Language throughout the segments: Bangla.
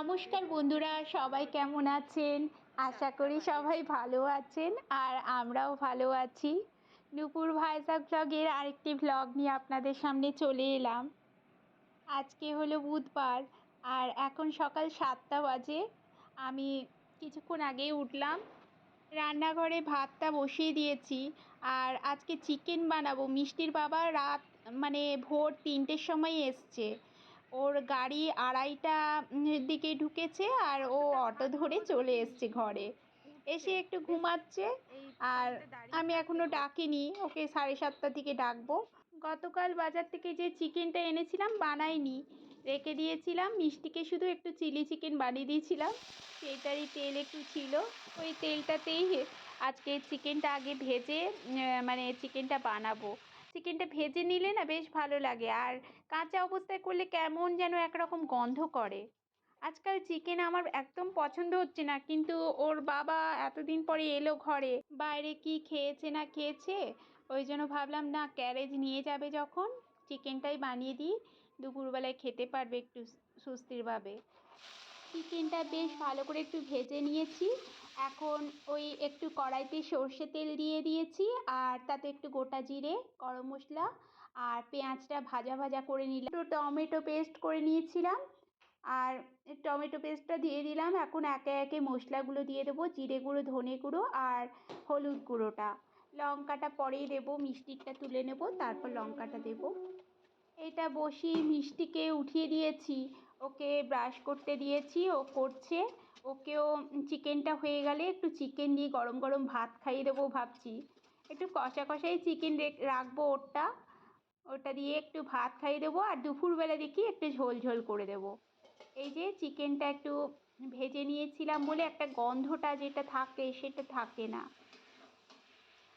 নমস্কার বন্ধুরা, সবাই কেমন আছেন? আশা করি সবাই ভালো আছেন আর আমরাও ভালো আছি। নুপুর ভাইজাক ব্লগের আরেকটি ভ্লগ নিয়ে আপনাদের সামনে চলে এলাম। আজকে হলো বুধবার আর এখন সকাল সাতটা বাজে। আমি কিছুক্ষণ আগেই উঠলাম। রান্নাঘরে ভাতটা বসিয়ে দিয়েছি আর আজকে চিকেন বানাবো। মিষ্টির বাবা রাত মানে ভোর তিনটের সময় এসছে। ওর গাড়ি আড়াইটা দিকে ঢুকেছে আর ও অটো ধরে চলে এসছে ঘরে। এসে একটু ঘুমাচ্ছে আর আমি এখনও ডাকিনি, ওকে সাড়ে সাতটার দিকে ডাকবো। গতকাল বাজার থেকে যে চিকেনটা এনেছিলাম বানাইনি, রেখে দিয়েছিলাম, মিষ্টিকে শুধু একটু চিলি চিকেন বানিয়ে দিয়েছিলাম। সেইটারই তেল একটু ছিল, ওই তেলটাতেই আজকে চিকেনটা আগে ভেজে মানে চিকেনটা বানাবো। চিকেনটা ভেজে নিলে না বেশ ভালো লাগে। আর কাঁচা অবস্থায় করলে কেমন যেন একরকম গন্ধ করে। আজকাল চিকেন আমার একদম পছন্দ হচ্ছে না। কিন্তু ওর বাবা এতদিন পরে এলো ঘরে, বাইরে কি খেয়েছে না খেয়েছে, ওই জন্য ভাবলাম না ক্যারেজ নিয়ে যাবে যখন, চিকেনটাই বানিয়ে দিই, দুপুরবেলায় খেতে পারবে একটু সুস্থিরভাবে। চিকেনটা বেশ ভালো করে একটু ভেজে নিয়েছি। এখন ওই একটু কড়াইতে সর্ষে তেল দিয়ে দিয়েছি, আর তাতে একটু গোটা জিরে, গরম মশলা, আর পেঁয়াজটা ভাজা ভাজা করে নিলাম। একটু টমেটো পেস্ট করে নিয়েছিলাম, আর টমেটো পেস্টটা দিয়ে দিলাম। এখন একে একে মশলাগুলো দিয়ে দেবো, জিরে গুঁড়ো, ধনে গুঁড়ো, আর হলুদ গুঁড়োটা। লঙ্কাটা পরেই দেবো, মিষ্টিটা তুলে নেব, তারপর লঙ্কাটা দেবো। এটা বসিয়ে মিষ্টিকে উঠিয়ে দিয়েছি। ওকে ব্রাশ করতে দিয়েছি, ও করছে। ওকেও চিকেনটা হয়ে গেলে একটু চিকেন দিয়ে গরম গরম ভাত খাইয়ে দেবো ভাবছি। একটু কষা কষাই চিকেন রাখব ওরটা। ওটা দিয়ে একটু ভাত খাইয়ে দেবো আর দুপুরবেলা দেখি একটু ঝোল ঝোল করে দেবো। এই যে চিকেনটা একটু ভেজে নিয়েছিলাম বলে একটা গন্ধটা যেটা থাকে সেটা থাকে না।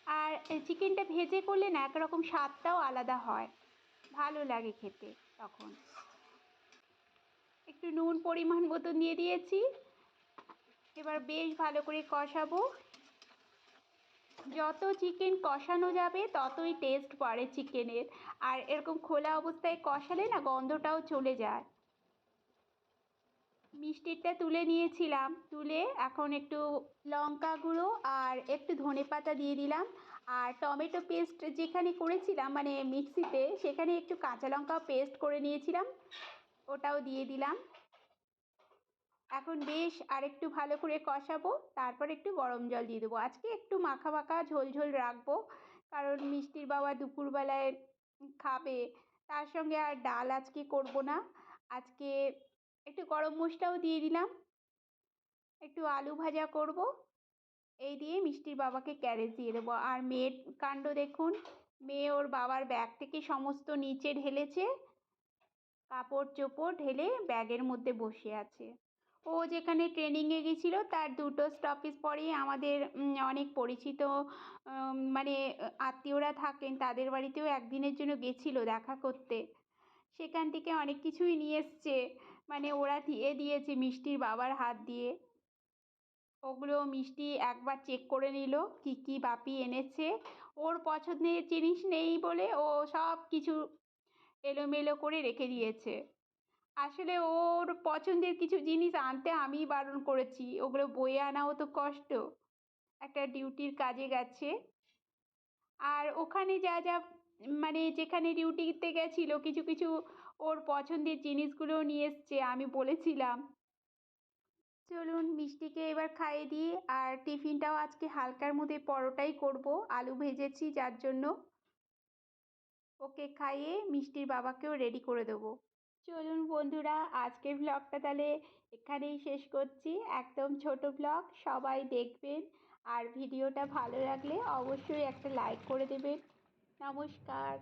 আর চিকেনটা ভেজে করলে না একরকম স্বাদটাও আলাদা হয়। ভালো লাগে খেতে তখন। নুন পরিমাণ মতন দিয়ে দিয়েছি। এবার বেশ ভালো করে কষাবো। যত চিকেন কষানো যাবে, ততই টেস্ট বাড়ে চিকেনের আর এরকম খোলা অবস্থায় কষালে না গন্ধটাও চলে যায়। মিষ্টিটা তুলে নিয়েছিলাম। তুলে এখন একটু লঙ্কা গুঁড়ো আর একটু ধনে পাতা দিয়ে দিলাম। আর টমেটো পেস্ট যেখানে করেছিলাম মানে মিক্সিতে, সেখানে একটু কাঁচা লঙ্কা পেস্ট করে নিয়েছিলাম। ওটাও দিয়ে দিলাম। এখন বেশ আরেকটু ভালো করে কষাবো, তারপর একটু গরম জল দিয়ে দেবো। আজকে একটু মাখা মাখা ঝোল ঝোল রাখব, কারণ মিষ্টির বাবা দুপুরবেলায় খাবে, তার সঙ্গে আর ডাল আজকে করব না। আজকে একটু গরম মশলাও দিয়ে দিলাম, একটু আলু ভাজা করব, এই দিয়ে মিষ্টির বাবাকে ক্যারেজ দিয়ে দেবো। আর মেয়ের কাণ্ড দেখুন, মেয়ে ওর বাবার ব্যাগ থেকে সমস্ত নিচে ঢেলেছে, কাপড় চোপড় ঢেলে ব্যাগের মধ্যে বসে আছে। ও যেখানে ট্রেনিংয়ে গেছিল, তার দুটো স্টপেজ পরেই আমাদের অনেক পরিচিত মানে আত্মীয়রা থাকেন, তাদের বাড়িতেও একদিনের জন্য গেছিল দেখা করতে। সেখান থেকে অনেক কিছুই নিয়ে এসছে মানে ওরা দিয়ে দিয়েছে মিষ্টির বাবার হাত দিয়ে। ওগুলো মিষ্টি একবার চেক করে নিল, কী কী বাপি এনেছে। ওর পছন্দের জিনিস নেই বলে ও সব কিছু এলোমেলো করে রেখে দিয়েছে। আসলে ওর পছন্দের কিছু জিনিস আনতে আমি বারণ করেছি। ওগুলো বয়ে আনাও তো কষ্ট। একটা ডিউটির কাজে গেছে। আর ওখানে যা যা মানে যেখানে ডিউটিতে গেছিল, কিছু কিছু ওর পছন্দের জিনিসগুলোও নিয়ে এসছে, আমি বলেছিলাম। চলুন মিষ্টিকে এবার খাইয়ে দিই। আর টিফিনটাও আজকে হালকার মধ্যে পরোটাই করব, আলু ভেজেছি, যার জন্য ওকে খাইয়ে মিষ্টির বাবাকেও রেডি করে দেবো। চলুন বন্ধুরা, আজকের ব্লগটা তাহলে এখানেই শেষ করছি। একদম ছোট ব্লগ সবাই দেখবেন। আর ভিডিওটা ভালো লাগলে অবশ্যই একটা লাইক করে দেবেন। নমস্কার।